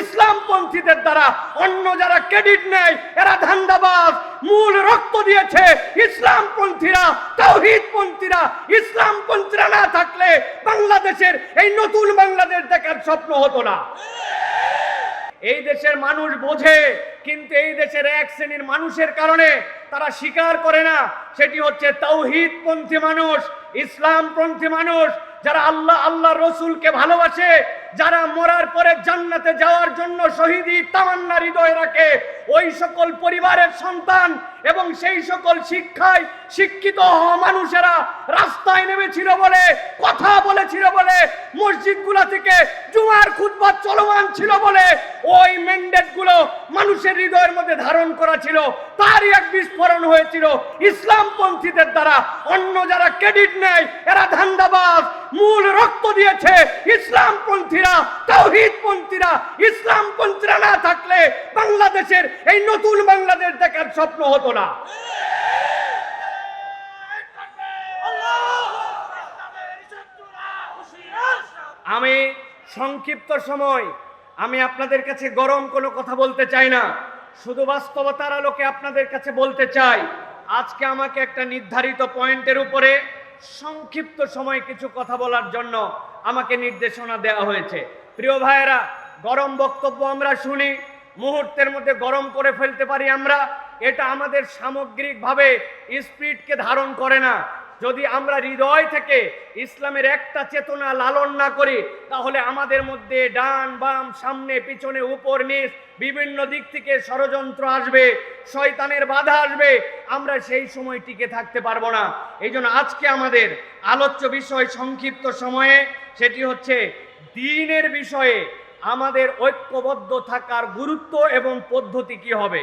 ইসলামপন্থীদের দ্বারা অন্য যারা ক্রেডিট নেয়, এরা ধান্দাবাজ, মূল রক্ত দিয়েছে ইসলামপন্থীরা, তাওহীদপন্থীরা। ইসলামপন্থীরা না থাকলে বাংলাদেশের, এই নতুন বাংলাদেশ দেখার স্বপ্ন হতো না। এই দেশের মানুষ বোঝে, কিন্তু এই দেশের এক শ্রেণির মানুষের কারণে তারা স্বীকার করে না, সেটি হচ্ছে তাওহিদ পন্থী মানুষ ইসলাম পন্থী মানুষ, যারা আল্লাহ আল্লাহ রসুলকে ভালোবাসে যারা মরার পরে জান্নাতে যাওয়ার জন্য শহীদি তামান্না হৃদয় রাখে ওই সকল পরিবারের সন্তান এবং সেই সকল শিক্ষায় শিক্ষিত মানুষেরা রাস্তায় নেমেছিল বলে, কথা বলেছিল বলে, মসজিদগুলো থেকে জুমার খুতবা চলমান ছিল বলে ওই ম্যান্ডেটগুলো মানুষের হৃদয়ের মধ্যে ধারণ করা ছিল। তারই এক বিস্ফোরণ হয়েছিল। ইসলামপন্থীদের দ্বারা অন্য যারা ক্রেডিট নেয়, এরা ধান্দাবাজ, মূল রক্ত দিয়েছে ইসলামপন্থীরা, তাওহীদপন্থীরা। ইসলামপন্থীরা না থাকলে বাংলাদেশের এই নতুন বাংলাদেশ দেখার স্বপ্ন হতো না। আমি সংক্ষিপ্ত সময়, আমি আপনাদের কাছে গরম কোনো কথা বলতে চাই না। শুধু বাস্তবতার আলোকে আপনাদের কাছে বলতে চাই, আজকে আমাকে একটা নির্ধারিত পয়েন্টের উপরে সংক্ষিপ্ত সময় কিছু কথা বলার জন্য আমাকে নির্দেশনা দেওয়া হয়েছে। প্রিয় ভাইয়েরা, গরম বক্তব্য আমরা শুনি, মুহূর্তের মধ্যে গরম করে ফেলতে পারি আমরা এটা আমাদের সামগ্রিকভাবে স্পিডকে ধারণ করে না। যদি আমরা হৃদয় থেকে ইসলামের একটা চেতনা লালন না করি, তাহলে আমাদের মধ্যে ডান, বাম, সামনে, পিছনে, উপর, নিচ, বিভিন্ন দিক থেকে ষড়যন্ত্র আসবে, শয়তানের বাধা আসবে। আমরা সেই সময় টিকে থাকতে পারব না। এই আজকে আমাদের আলোচ্য বিষয় সংক্ষিপ্ত সময়ে সেটি হচ্ছে দিনের বিষয়ে আমাদের ঐক্যবদ্ধ থাকার গুরুত্ব এবং পদ্ধতি কি হবে।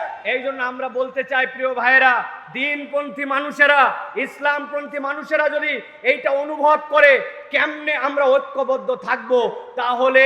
এই জন্য আমরা বলতে চাই, প্রিয় ভাইয়েরা, দিনপন্থী মানুষেরা, ইসলামপন্থী মানুষেরা যদি এইটা অনুভব করে কেমনে আমরা ঐক্যবদ্ধ থাকব, তাহলে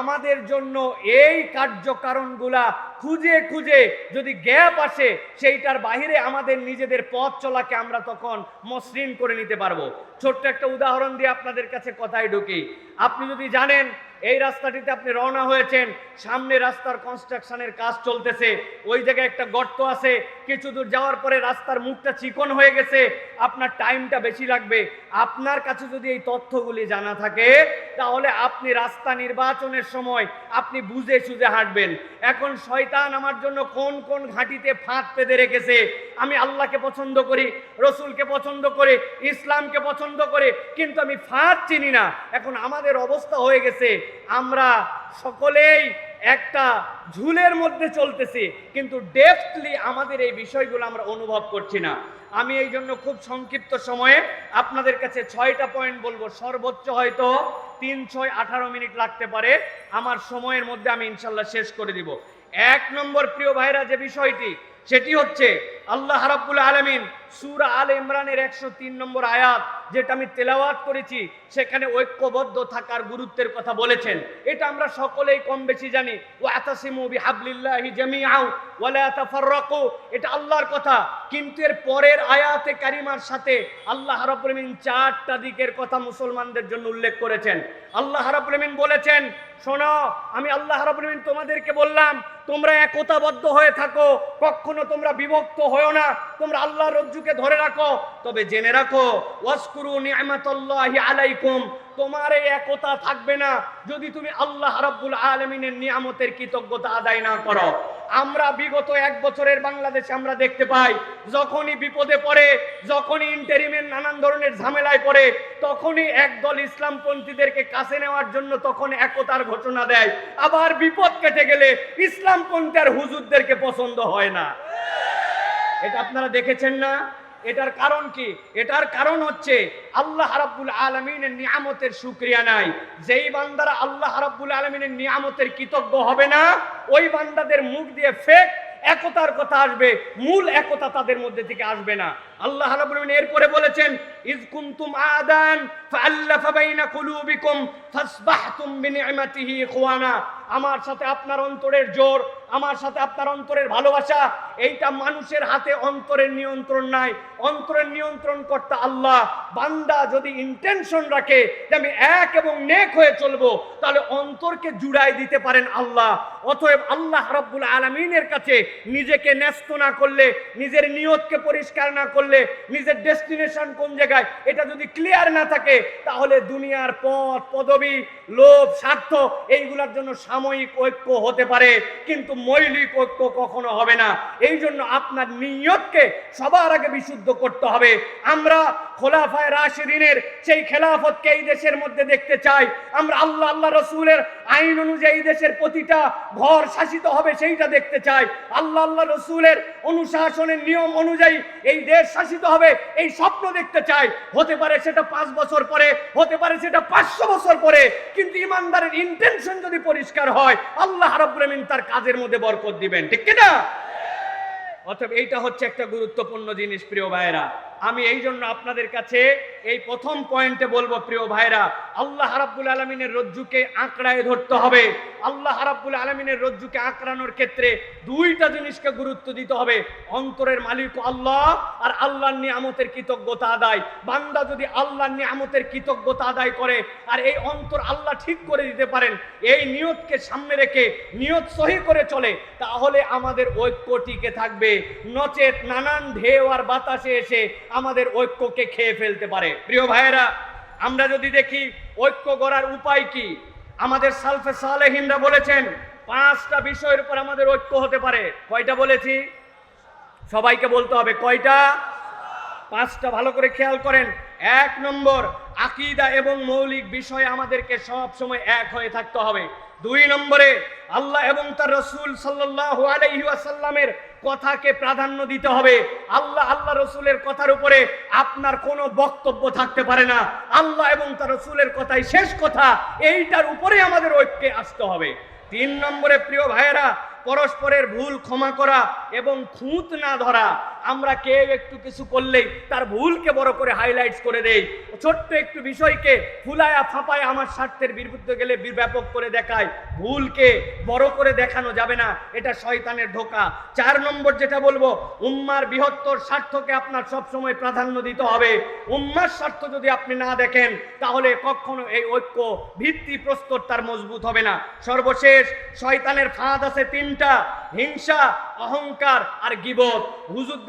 আমাদের জন্য এই কার্যকারণগুলা খুঁজে খুঁজে যদি গ্যাপ আসে, সেইটার বাহিরে আমাদের নিজেদের পথ চলাকে আমরা তখন মসৃণ করে নিতে পারব। ছোট্ট একটা উদাহরণ দিয়ে আপনাদের কাছে কথায় ঢুকি। আপনি যদি জানেন এই রাস্তাটিতে আপনি রওনা হয়েছেন, সামনে রাস্তার কনস্ট্রাকশনের কাজ চলতেছে, ওই জায়গায় একটা গর্ত আছে, কিছু দূর যাওয়ার পরে রাস্তার মুখটা চিকন হয়ে গেছে, আপনার টাইমটা বেশি লাগবে। আপনার কাছে যদি এই তথ্যগুলি জানা থাকে, তাহলে আপনি রাস্তা নির্বাচনের সময় আপনি বুঝে সুঝে হাঁটবেন। এখন শয়তান আমার জন্য কোন কোন ঘাঁটিতে ফাঁদ পেতে রেখেছে, আমি আল্লাহকে পছন্দ করি, রসুলকে পছন্দ করে, ইসলামকে পছন্দ করে, কিন্তু আমি ফাঁদ চিনি না। এখন আমাদের অবস্থা হয়ে গেছে আমরা সকলেই একটা ঝুলের মধ্যে চলতেছি, কিন্তু ডেফলি আমাদের এই বিষয়গুলো আমরা অনুভব করছি না। আমি এই জন্য খুব সংক্ষিপ্ত সময়ে আপনাদের কাছে ছয়টা পয়েন্ট বলব। সর্বোচ্চ হয়তো তিন, ছয়, আঠারো মিনিট লাগতে পারে। আমার সময়ের মধ্যে আমি ইনশাল্লাহ শেষ করে দিব। এক নম্বর প্রিয় ভাইরা যে বিষয়টি, সেটি হচ্ছে আল্লাহ রাব্বুল আলামিন সূরা আল ইমরানের একশো তিন নম্বর আয়াত যেটা আমি তেলাওয়াত করেছি, সেখানে ঐক্যবদ্ধ থাকার গুরুত্বের কথা বলেছেন। এটা আমরা সকলেই কম বেশি জানি। ওয়াতাসিমু বিহাবলিল্লাহি জামিআউ ওয়ালা তাফাররাকু। এটা আল্লাহর কথা। কিন্তু এর পরের আয়াতে কারিমার সাথে আল্লাহ রাব্বুল চারটা দিকের কথা মুসলমানদের জন্য উল্লেখ করেছেন। আল্লাহ রাব্বুল বলেছেন, শোনো, আমি আল্লাহ রাব্বুল তোমাদেরকে বললাম, তোমরা একতাবদ্ধ হয়ে থাকো, কখনো তোমরা বিভক্ত হয়েও না। তোমরা আল্লাহ রজ্জুকে ধরে রাখো। তবে জেনে রাখো ওয়াসকুরু নি'মাতাল্লাহি আলাইকুম, তোমার এই একতা থাকবে না যদি তুমি আল্লাহ রাব্বুল আলমিনের নিয়ামতের কৃতজ্ঞতা আদায় না করো। আমরা বিগত এক বছরের বাংলাদেশে আমরা দেখতে পাই, যখনই বিপদে পড়ে, যখনই ইন্টারিমের নানান ধরনের ঝামেলায় পড়ে, তখনই একদল ইসলামপন্থীদেরকে কাছে নেওয়ার জন্য তখন একতার ঘোষণা দেয়। আবার বিপদ কেটে গেলে ইসলামপন্থী আর হুজুরদেরকে পছন্দ হয় না। এটা আপনারা দেখেছেন না? এটার কারণ কি? এটার কারণ হচ্ছে আল্লাহ রাব্বুল আলমিনের নিয়ামতের সুক্রিয়া নাই। যেই বান্দারা আল্লাহ রাব্বুল আলমিনের নিয়ামতের কৃতজ্ঞ হবে না, ওই বান্দাদের মুখ দিয়ে ফেক একতার কথা আসবে, মূল একতা তাদের মধ্যে থেকে আসবে না। আল্লাহ রাব্বুল এরপরে বলেছেন, ইজ কুনতুম আদান ফাআল্লাফা বাইনা কুলুবিকুম ফাসবাহতুম ইখওয়ানা। আমার সাথে আপনার অন্তরের জোর, আমার সাথে আপনার অন্তরের ভালোবাসা এইটা মানুষের হাতে অন্তরের নিয়ন্ত্রণ নাই। অন্তরের নিয়ন্ত্রণ করতে আল্লাহ। বান্দা যদি ইন্টেনশন রাখে যে আমি এক এবং নেক হয়ে চলবো, তাহলে অন্তরকে জুড়াই দিতে পারেন আল্লাহ। অতএব আল্লাহ রাব্বুল আলামিনের কাছে নিজেকে ন্যস্ত না করলে, নিজের নিয়তকে পরিষ্কার না করলে, নিজের ডেস্টিনেশন কোন জায়গায়, এটা যদি ক্লিয়ার না থাকে, তাহলে দুনিয়ার পথ, পদবি, লোভ, স্বার্থ, এইগুলোর জন্য সাময়িক ঐক্য হতে পারে। কিন্তু মৌলিক ঐক্য কখনো হবে না। এই জন্য আপনার নিয়তকে সবার আগে বিশুদ্ধ করতে হবে। আমরা খোলাফায় রাশিদিনের সেই খেলাফতকে এই দেশের মধ্যে দেখতে চাই। আমরা আল্লাহ আল্লাহ রসুলের আইন অনুযায়ী দেশের প্রতিটা ঘর শাসিত হবে সেইটা দেখতে চাই। আল্লাহ আল্লাহ রসুলের অনুশাসনের নিয়ম অনুযায়ী এই দেশ শাসিত হবে এই স্বপ্ন দেখতে চাই। হতে পারে সেটা পাঁচ বছর পরে, হতে পারে সেটা পাঁচশো বছর পরে, কিন্তু ইমানদারের ইন্টেনশন যদি পরিষ্কার হয়, আল্লাহ আমিন তার কাজের মধ্যে বরকত দিবেন। ঠিক কিনা? অতএব এইটা হচ্ছে একটা গুরুত্বপূর্ণ জিনিস প্রিয় ভাইরা আমি এই জন্য আপনাদের কাছে এই প্রথম পয়েন্টে বলব, প্রিয় ভাইরা, আল্লাহ রাব্বুল আলমিনের রজ্জুকে আঁকড়ায় ধরতে হবে। আল্লাহ রাব্বুল আলমিনের রজ্জুকে আঁকড়ানোর ক্ষেত্রে দুইটা জিনিসকে গুরুত্ব দিতে হবে। অন্তরের মালিক আল্লাহ আর আল্লাহর নিয়ামতের কৃতজ্ঞতা আদায়। বান্দা যদি আল্লাহর নিয়ামতের কৃতজ্ঞতা আদায় করে আর এই অন্তর আল্লাহ ঠিক করে দিতে পারেন, এই নিয়তকে সামনে রেখে নিয়ত সহি করে চলে, তাহলে আমাদের ঐক্য টিকে থাকবে। নচেত নানান ঢেউ আর বাতাসে এসে আমাদের ঐক্যকে খেয়ে ফেলতে পারে। প্রিয় ভাইয়েরা, আমরা যদি দেখি ঐক্য গড়ার উপায় কি, আমাদের সালফে সালেহিনরা বলেছেন, পাঁচটা বিষয়ের উপর আমাদের ঐক্য হতে পারে। কয়টা বলেছি? সবাইকে বলতে হবে, কয়টা? পাঁচটা, ভালো করে খেয়াল করেন। এক নম্বর, আকিদা এবং মৌলিক বিষয়ে আমাদেরকে সব সময় এক হয়ে থাকতে হবে। দুই নম্বরে আল্লাহ এবং তার রসুল সাল্লাহ আলাইহি কথাকে প্রাধান্য দিতে হবে। আল্লাহ আল্লাহ রসুলের কথার উপরে আপনার কোনো বক্তব্য থাকতে পারে না। আল্লাহ এবং তার রসুলের কথাই শেষ কথা। এইটার উপরে আমাদের ঐক্যে আসতে হবে। তিন নম্বরে প্রিয় ভাইয়েরা, পরস্পরের ভুল ক্ষমা করা এবং খুঁত না ধরা। আমরা কেউ একটু কিছু করলেই তার ভুলকে বড় করে হাইলাইটস করে দেই। ছোট্ট একটু বিষয়কে ফুলায়া ফাঁপায় আমার স্বার্থের বিরুদ্ধে গেলে ব্যাপক করে দেখায়। ভুলকে বড় করে দেখানো যাবে না, এটা শয়তানের ধোকা। চার নম্বর যেটা বলব, উম্মার বৃহত্তর স্বার্থকে আপনার সব সময় প্রাধান্য দিতে হবে। উম্মার স্বার্থ যদি আপনি না দেখেন, তাহলে কখনো এই ঐক্য ভিত্তি প্রস্তর তার মজবুত হবে না। সর্বশেষ, শয়তানের ফাঁদ আছে তিনটা, হিংসা, অহংকার আর গিবত।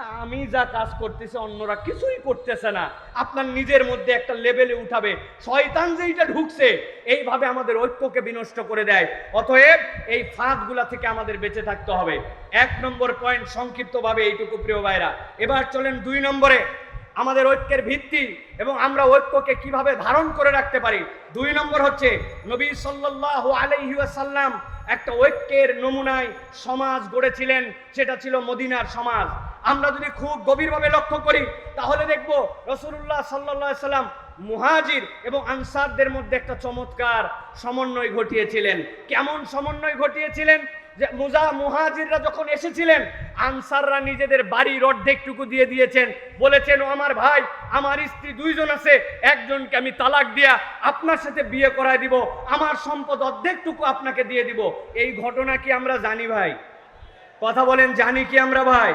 আমি যা কাজ করতেছি, অন্যরা কিছুই করতেছে না। আপনার নিজের মধ্যে একটা লেভেলে উঠাবে। শয়তান যে এইটা ঢুকছে, এইভাবে আমাদের ঐক্যকে বিনষ্ট করে দেয়। অতএব এই ফাঁদগুলা থেকে আমাদের বেঁচে থাকতে হবে। এক নম্বর পয়েন্ট সংক্ষিপ্তভাবে এইটুকু, প্রিয় ভাইরা। এবার চলেন দুই নম্বরে। আমাদের ঐক্যের ভিত্তি এবং আমরা ঐক্যকে কীভাবে ধারণ করে রাখতে পারি। দুই নম্বর হচ্ছে, নবী সাল্লাল্লাহু আলাইহি ওয়াসাল্লাম একটা ঐক্যের নমুনায় সমাজ গড়েছিলেন। সেটা ছিল মদিনার সমাজ। আমরা যদি খুব গভীরভাবে লক্ষ্য করি, তাহলে দেখব রসুল্লাহ সাল্লাহ সাল্লাম মুহাজির এবং আনসারদের মধ্যে একটা চমৎকার সমন্বয় ঘটিয়েছিলেন। কেমন সমন্বয় ঘটিয়েছিলেন? যে মুজা, মুহাজিররা যখন এসেছিলেন, আনসাররা নিজেদের বাড়ির অর্ধেকটুকু দিয়ে দিয়েছেন। বলেছেন, ও আমার ভাই, আমার স্ত্রী দুইজন আছে, একজনকে আমি তালাক দিয়া আপনার সাথে বিয়ে করায় দিব, আমার সম্পদ অর্ধেকটুকু আপনাকে দিয়ে দিব। এই ঘটনা কি আমরা জানি ভাই? কথা বলেন, জানি কি আমরা ভাই?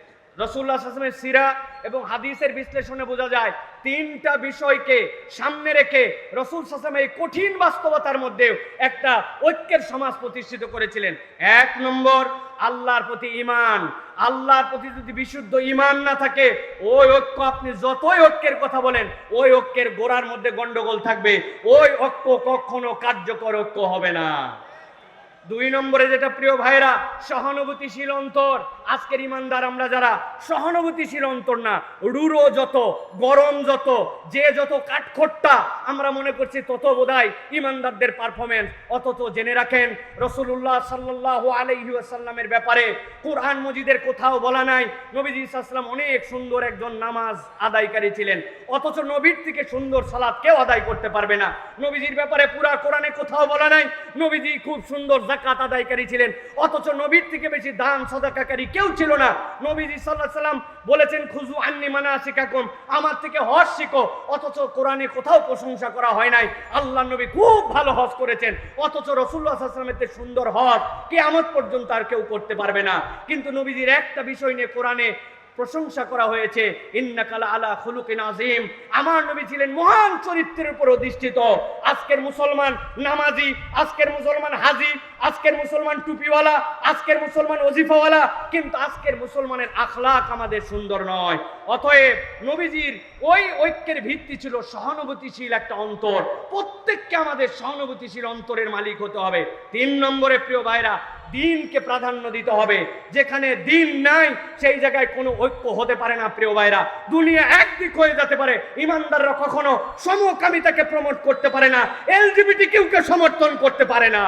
রসুল্লাহ আসলামের সিরা এবং হাদিসের বিশ্লেষণে বোঝা যায়, তিনটা বিষয়কে সামনে রেখে রসুল সাসলাম এই কঠিন বাস্তবতার মধ্যেও একটা ঐক্যের সমাজ প্রতিষ্ঠিত করেছিলেন। এক নম্বর, আল্লাহর প্রতি ইমান আল্লাহর প্রতি যদি বিশুদ্ধ ইমান না থাকে, ওই ঐক্য আপনি যতই ঐক্যের কথা বলেন, ওই ঐক্যের গোড়ার মধ্যে গন্ডগোল থাকবে। ওই ঐক্য কখনো কার্যকর ঐক্য হবে না। দুই নম্বরে যেটা প্রিয় ভাইরা সহানুভূতিশীল অন্তর। আজকের ইমানদার আমরা যারা, সহানুভূতিশীল অন্তর না, রুরো যত, গরম যত, যে যত কাঠখোট্টা, আমরা মনে করছি তত বোধহয় ইমানদারদের পারফরমেন্স অথচ জেনে রাখেন রসুল্লাহ সাল্লাহ আলাইহি আসাল্লামের ব্যাপারে কোরআন মজিদের কোথাও বলা নাই। নবীজি ইসলাম অনেক সুন্দর একজন নামাজ আদায়কারী ছিলেন। অথচ নবীর থেকে সুন্দর সালাদ কেউ আদায় করতে পারবে না। নবীজির ব্যাপারে পুরা কোরআনে কোথাও বলা নাই। নবীজি খুব সুন্দর জাকাত আদায়কারী ছিলেন। অথচ নবীর থেকে বেশি দান, সদাকাকারী কেউ ছিল না। নবীজি সাল্লাহ সাল্লাম বলেছেন খুজু আন্নি মানা শিকাকুম আমার থেকে হজ শিখো, অথচ কোরআনে কোথাও প্রশংসা করা হয় নাই। আল্লাহ নবী খুব ভালো হজ করেছেন, অথচ রসুল্লাহ সাল্লামের সুন্দর হজ কে আমার পর্যন্ত আর কেউ করতে পারবে না। কিন্তু নবীজির একটা বিষয় নিয়ে কোরআনে প্রশংসা করা হয়েছে আলা খুলুকিন আমার নবী ছিলেন মহান চরিত্রের উপর অধিষ্ঠিত। আজকের মুসলমান নামাজি, আজকের মুসলমান হাজি, আজকের মুসলমান টুপিওয়ালা, আজকের মুসলমান অজিফাওয়ালা কিন্তু আজকের মুসলমানের আখলাক আমাদের সুন্দর নয়। অতএব নবীজির ওই ঐক্যের ভিত্তি ছিল সহানুভূতিশীল একটা অন্তর। প্রত্যেককে আমাদের সহানুভূতিশীল অন্তরের মালিক হতে হবে। তিন নম্বরে, প্রিয় ভাইরা দিনকে প্রাধান্য দিতে হবে। যেখানে দিন নাই, সেই জায়গায় কোনো ঐক্য হতে পারে না, প্রিয় ভাইরা। দুনিয়া একদিক হয়ে যেতে পারে, ইমানদাররা কখনো সমকামিতাকে প্রমোট করতে পারে না এলজিবিটি কেউকে সমর্থন করতে পারে না।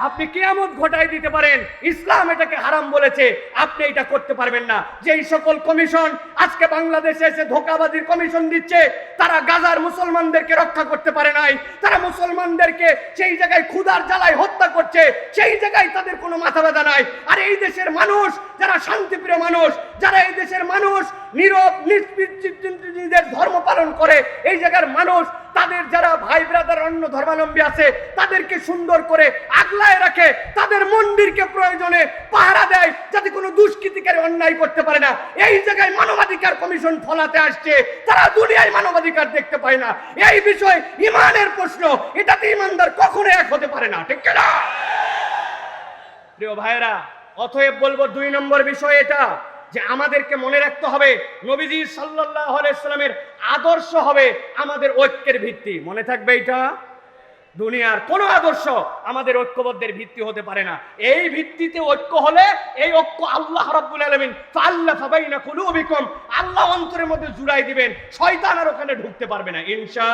আপনি কেয়ামত ঘটাই দিতে পারেন ইসলাম এটাকে হারাম বলেছে আপনি এটা করতে পারবেন না যেই সকল কমিশন আজকে বাংলাদেশে এসে ধোকাবাজির কমিশন দিচ্ছে তারা গাজার মুসলমানদেরকে রক্ষা করতে পারে নাই তারা মুসলমানদেরকে সেই জায়গায় ক্ষুধার জ্বালায় হত্যা করছে সেই জায়গায় তাদের কোনো মাথা ব্যথা নাই আর এই দেশের মানুষ যারা শান্তিপ্রিয় মানুষ যারা এই দেশের মানুষ নীরব নিষ্পৃদের ধর্ম পালন করে এই জায়গার মানুষ তাদের যারা ভাই ব্রাদার, অন্য ধর্মাবলম্বী আছে, তাদেরকে সুন্দর করে আগলায় রাখে, তাদের মন্দিরকে প্রয়োজনে পাহারা দেয়, যাতে কোনো দুষ্কৃতিকারী অন্যায় করতে পারে না। এই জায়গায় মানবাধিকার কমিশন ফলাতে আসছে, তারা দুনিয়ায় মানবাধিকার দেখতে পায় না। এই বিষয় ইমানের প্রশ্ন, এটাতে ইমানদার কখনো এক হতে পারে না, ঠিক না প্রিয় ভাইরা অতএব বলব দুই নম্বর বিষয় এটা যে আমাদেরকে মনে রাখতে হবে, নবীজি সাল্লাহ আলাইসাল্লামের আদর্শ হবে আমাদের ঐক্যের ভিত্তি। মনে থাকবে এটা? দুনিয়ার কোনো আদর্শ আমাদের ঐক্যবদ্ধের ভিত্তি হতে পারে না। এই ভিত্তিতে ঐক্য হলে এই ঐক্য আল্লাহ রাব্বুল আলামিন ফাল্লা ফাবাইনা কুলুবিকুম, আল্লাহ অন্তরের মধ্যে জুড়াই দিবেন, শয়তান আর ওখানে ঢুকতে পারবে না। ইনশা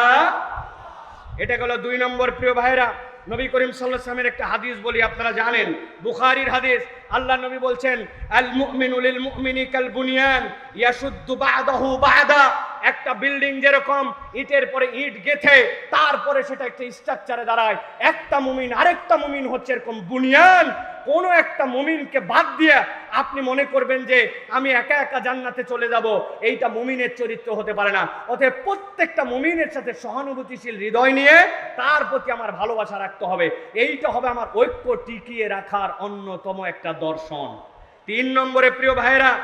এটা গেল দুই নম্বর, প্রিয় ভাইরা নবী করিম সাল্লাহ সাল্লামের একটা হাদিস বলি, আপনারা জানেন, বুখারির হাদিস। আল্লাহ নবী বলছেন, আল মুমিনুল মুমিনি কাল বুনিয়ান ইয়াসুদ্দু বাদাহু বাদা একটা বিল্ডিং যেরকম, ইটের পরে ইট গেথে, তারপরে সেটা একটা স্ট্রাকচারে দাঁড়ায়। একটা মুমিন, আরেকটা মুমিন হচ্ছে এরকম বুনিয়ান। কোনো একটা মুমিনকে বাদ দিয়ে আপনি মনে করবেন যে, আমি একা একা জান্নাতে চলে যাব। এইটা মুমিনের চরিত্র হতে পারে না। অতএব প্রত্যেকটা মুমিনের সাথে সহানুভূতিশীল হৃদয় নিয়ে তার প্রতি আমার ভালোবাসা রাখতে হবে। এইটা হবে আমার ঐক্য টিকিয়ে রাখার অন্যতম একটা দর্শন। তিন নম্বরে প্রিয় ভাইরা